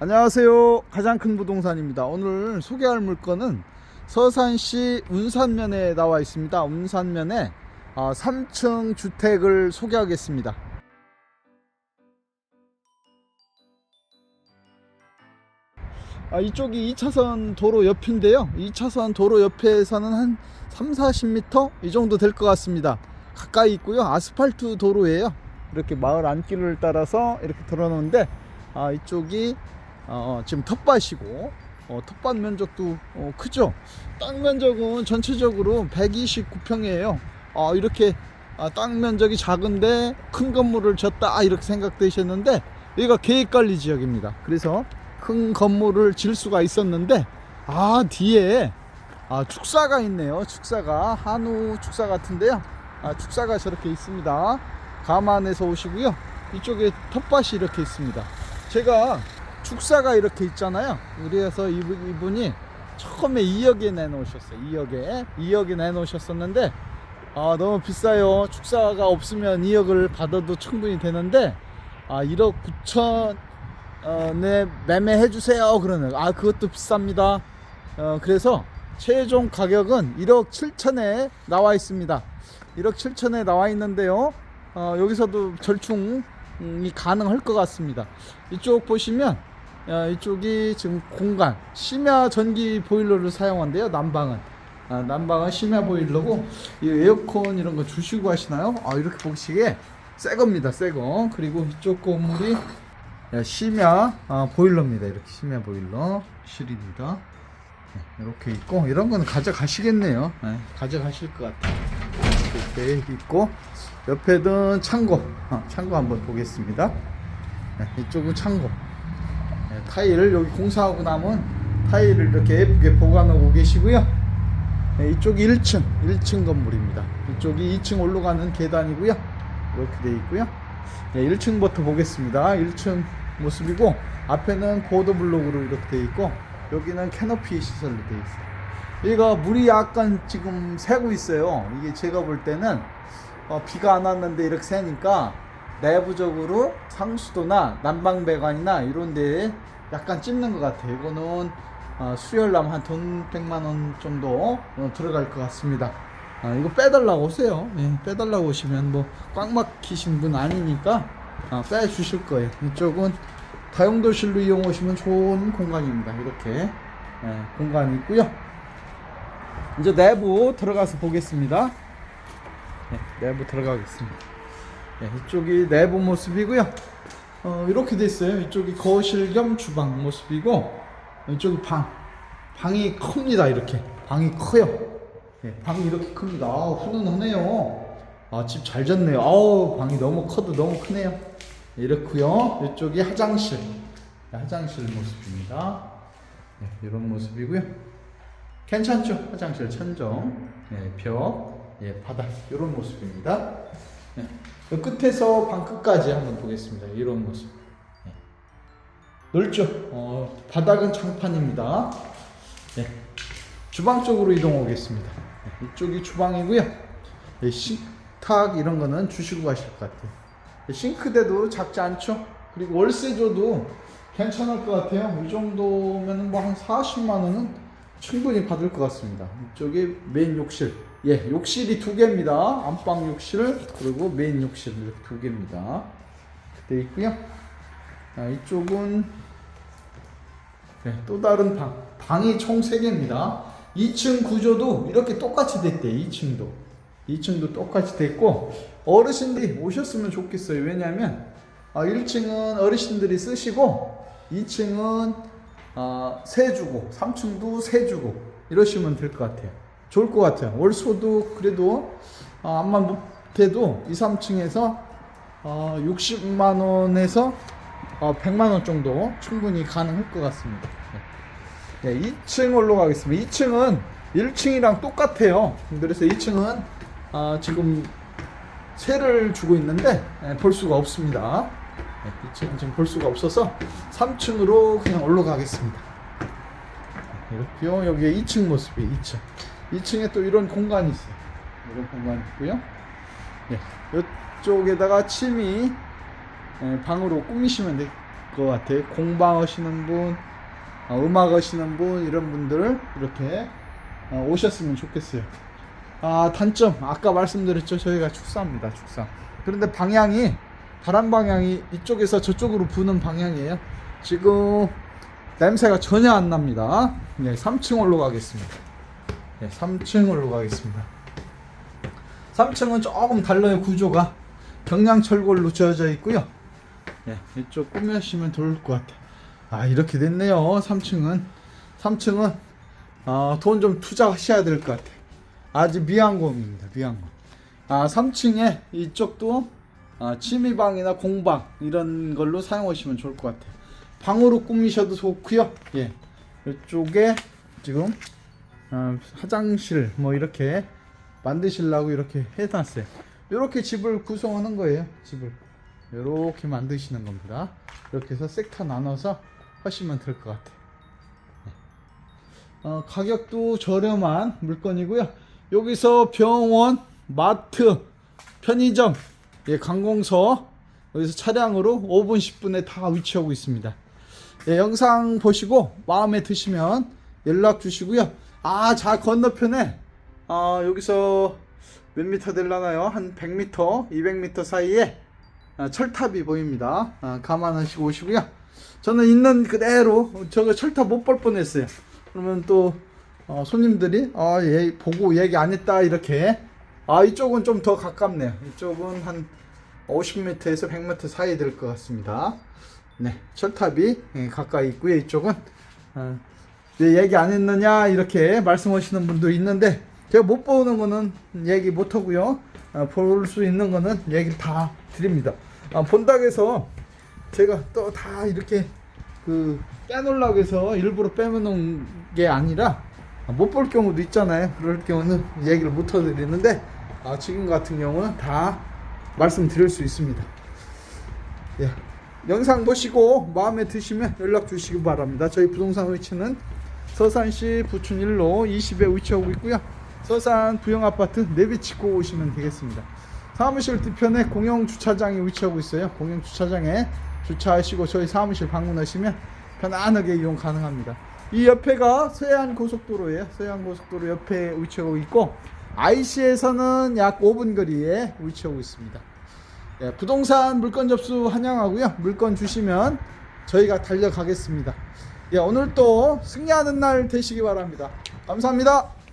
안녕하세요. 가장 큰 부동산입니다. 오늘 소개할 물건은 서산시 운산면에 나와 있습니다. 운산면에 아, 3층 주택을 소개하겠습니다. 아, 이쪽이 2차선 도로 옆인데요. 2차선 도로 옆에서는 한 3, 40m 이 정도 될 것 같습니다. 가까이 있고요. 아스팔트 도로예요. 이렇게 마을 안길을 따라서 이렇게 들어놓는데 아, 이쪽이 어, 지금 텃밭이고 어, 텃밭 면적도 어, 크죠. 땅 면적은 전체적으로 129평이에요. 어, 이렇게 아, 땅 면적이 작은데 큰 건물을 졌다 아, 이렇게 생각되셨는데 여기가 계획관리 지역입니다. 그래서 큰 건물을 질 수가 있었는데 아 뒤에 아 축사가 있네요. 축사가 한우 축사 같은데요. 아 축사가 저렇게 있습니다. 감안해서 오시고요. 이쪽에 텃밭이 이렇게 있습니다. 제가 축사가 이렇게 있잖아요. 그래서 이분, 이분이 처음에 2억에 내놓으셨어요. 2억에 2억에 내놓으셨었는데 아 너무 비싸요. 축사가 없으면 2억을 받아도 충분히 되는데 아 1억 9천 어, 네 매매해 주세요. 그러는 아 그것도 비쌉니다. 어, 그래서 최종 가격은 1억 7천에 나와 있습니다. 1억 7천에 나와 있는데요. 어, 여기서도 절충이 가능할 것 같습니다. 이쪽 보시면 어, 이쪽이 지금 공간 심야 전기 보일러를 사용한대요. 난방은 아, 난방은 심야 보일러고 이 에어컨 이런 거 주시고 하시나요? 아, 이렇게 보시기에 새 겁니다. 새 거. 그리고 이쪽 건물이 예, 심야 아, 보일러입니다. 이렇게 심야 보일러 실입니다. 네, 이렇게 있고 이런 거는 가져가시겠네요. 네, 가져가실 것 같아요. 이렇게 있고 옆에는 창고 어, 창고 한번 보겠습니다. 네, 이쪽은 창고 네, 타일을 여기 공사하고 남은 타일을 이렇게 예쁘게 보관하고 계시고요. 네, 이쪽이 1층 1층 건물입니다. 이쪽이 2층 올라가는 계단이고요. 이렇게 돼 있고요. 네, 1층부터 보겠습니다. 1층 모습이고 앞에는 보드 블록으로 이렇게 돼 있고 여기는 캐노피 시설로 돼 있어요. 여기가 물이 약간 지금 새고 있어요. 이게 제가 볼 때는 어, 비가 안 왔는데 이렇게 새니까 내부적으로 상수도나 난방배관이나 이런 데에 약간 찝는 것 같아요. 이거는 어, 수혈남 한 돈 100만 원 정도 어, 들어갈 것 같습니다. 아, 이거 빼달라고 오세요. 예, 빼달라고 오시면 뭐 꽉 막히신 분 아니니까 아, 빼주실 거예요. 이쪽은 다용도실로 이용하시면 좋은 공간입니다. 이렇게 예, 공간이 있고요. 이제 내부 들어가서 보겠습니다. 예, 내부 들어가겠습니다. 예, 이쪽이 내부 모습이고요. 어, 이렇게 됐어요. 이쪽이 거실 겸 주방 모습이고 이쪽이 방. 방이 큽니다. 이렇게 방이 커요. 예, 방이 이렇게 큽니다. 아, 훈훈하네요. 아, 집잘 졌네요. 아우, 방이 너무 커도 너무 크네요. 이렇고요. 이쪽이 화장실. 네, 화장실 모습입니다. 네, 이런 모습이고요. 괜찮죠? 화장실 천정, 예, 벽, 예, 바닥 이런 모습입니다. 예, 그 끝에서 방 끝까지 한번 보겠습니다. 이런 모습. 예. 넓죠? 어, 바닥은 창판입니다. 예. 주방 쪽으로 이동하겠습니다. 예, 이쪽이 주방이고요. 예, 식탁 이런 거는 주시고 가실 것 같아요. 예, 싱크대도 작지 않죠? 그리고 월세 줘도 괜찮을 것 같아요. 이 정도면 뭐 한 40만 원은 충분히 받을 것 같습니다. 이쪽에 메인 욕실. 예, 욕실이 두 개입니다. 안방 욕실 그리고 메인 욕실 이렇게 두 개입니다. 그때 있고요. 아, 이쪽은 네, 또 다른 방. 방이 총 3개입니다. 2층 구조도 이렇게 똑같이 됐대. 2층도. 2층도 똑같이 됐고 어르신들이 오셨으면 좋겠어요. 왜냐하면 아, 1층은 어르신들이 쓰시고 2층은 아, 세 주고 3층도 세 주고 이러시면 될 것 같아요. 좋을 것 같아요. 월소도 그래도 아, 암만 못해도 2, 3층에서 어, 60만 원에서 어, 100만 원 정도 충분히 가능할 것 같습니다. 네. 네, 2층 올라가겠습니다. 2층은 1층이랑 똑같아요. 그래서 2층은 아, 지금 세를 주고 있는데 네, 볼 수가 없습니다. 네, 2층은 지금 볼 수가 없어서 3층으로 그냥 올라가겠습니다. 네, 이렇게요. 여기 2층 모습이에요. 2층. 2층에 또 이런 공간이 있어요. 이런 공간이 있고요. 네, 이쪽에다가 침이 예, 방으로 꾸미시면 될 것 같아요. 공방 하시는 분, 어, 음악 하시는 분 이런 분들 이렇게 어, 오셨으면 좋겠어요. 아 단점 아까 말씀드렸죠 저희가 축사입니다 축사. 그런데 방향이 바람 방향이 이쪽에서 저쪽으로 부는 방향이에요. 지금 냄새가 전혀 안 납니다. 네, 3층 올라가겠습니다. 네, 3층 올라가겠습니다. 3층은 조금 달라요 구조가 경량철골로 지어져 있고요. 네, 이쪽 꾸며시면 좋을 것 같아요. 아 이렇게 됐네요. 3층은 3층은 어, 돈좀 투자하셔야 될 것 같아요. 아주 미완공입니다. 미완공. 아 3층에 이쪽도 아, 취미방이나 공방 이런 걸로 사용하시면 좋을 것 같아요. 방으로 꾸미셔도 좋고요. 예, 이쪽에 지금 어, 화장실 뭐 이렇게 만드시려고 이렇게 해놨어요. 이렇게 집을 구성하는 거예요. 집을 이렇게 만드시는 겁니다. 이렇게 해서 섹터 나눠서 하시면 될 것 같아요. 네. 어, 가격도 저렴한 물건이고요. 여기서 병원, 마트, 편의점, 예, 관공서 여기서 차량으로 5분 10분에 다 위치하고 있습니다. 예, 영상 보시고 마음에 드시면 연락 주시고요. 아, 자 건너편에 아, 여기서 몇 미터 될라나요? 한 100m, 200m 사이에 아, 철탑이 보입니다. 아, 감안하시고 오시고요. 저는 있는 그대로 저거 철탑 못 볼 뻔했어요. 그러면 또 어, 손님들이 아, 얘 보고 얘기 안 했다 이렇게 아 이쪽은 좀 더 가깝네요. 이쪽은 한 50m에서 100m 사이 될 것 같습니다. 네, 철탑이 예, 가까이 있고요. 이쪽은 어, 왜 얘기 안 했느냐 이렇게 말씀하시는 분도 있는데 제가 못 보는 거는 얘기 못 하고요. 어, 볼수 있는 거는 얘기 다 드립니다. 아, 해서 제가 또 다 이렇게 그 빼놓으려고 해서 일부러 빼놓은 게 아니라 못볼 경우도 있잖아요. 그럴 경우는 얘기를 못 해드리는데 아, 지금 같은 경우는 다 말씀드릴 수 있습니다. 예. 영상 보시고 마음에 드시면 연락 주시기 바랍니다. 저희 부동산 위치는 서산시 부춘 1로 20에 위치하고 있고요. 서산 부영아파트 내비치고 오시면 되겠습니다. 사무실 뒤편에 공영 주차장이 위치하고 있어요. 공영 주차장에 주차하시고 저희 사무실 방문하시면 편안하게 이용 가능합니다. 이 옆에가 서해안 고속도로예요. 서해안 고속도로 옆에 위치하고 있고 IC에서는 약 5분 거리에 위치하고 있습니다. 예, 부동산 물건 접수 환영하고요. 물건 주시면 저희가 달려가겠습니다. 예, 오늘 또 승리하는 날 되시기 바랍니다. 감사합니다.